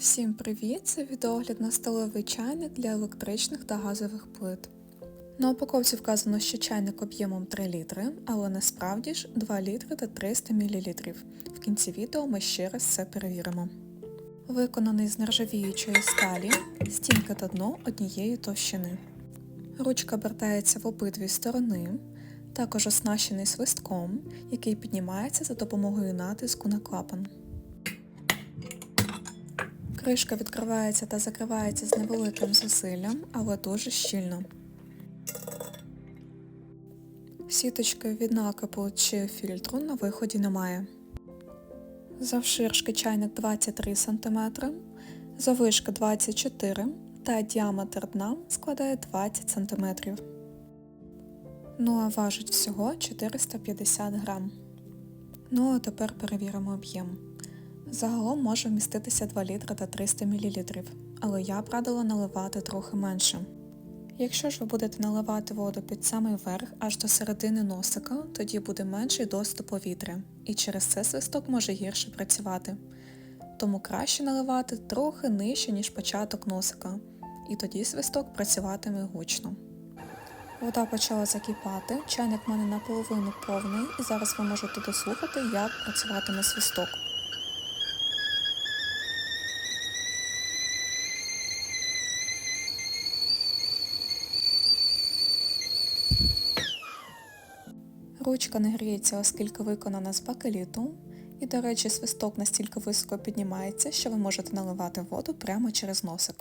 Всім привіт! Це відеогляд на столовий чайник для електричних та газових плит. На упаковці вказано, що чайник об'ємом 3 літри, але насправді ж 2 літри та 300 мл. В кінці відео ми ще раз це перевіримо. Виконаний з нержавіючої сталі, стінка та дно однієї товщини. Ручка обертається в обидві сторони, також оснащений свистком, який піднімається за допомогою натиску на клапан. Кришка відкривається та закривається з невеликим зусиллям, але дуже щільно. Сіточки від накипу чи фільтру на виході немає. Завширшки чайник 23 см, завишки 24 см та діаметр дна складає 20 см. Ну а важить всього 450 грам. Ну а тепер перевіримо об'єм. Загалом може вміститися 2 літри та 300 мл, але я б радила наливати трохи менше. Якщо ж ви будете наливати воду під самий верх аж до середини носика, тоді буде менший доступ повітря, і через це свисток може гірше працювати. Тому краще наливати трохи нижче, ніж початок носика, і тоді свисток працюватиме гучно. Вода почала закипати, чайник в мене наполовину повний, і зараз ви можете дослухати, як працюватиме свисток. Ручка не гріється, оскільки виконана з бакеліту. І, до речі, свисток настільки високо піднімається, що ви можете наливати воду прямо через носик.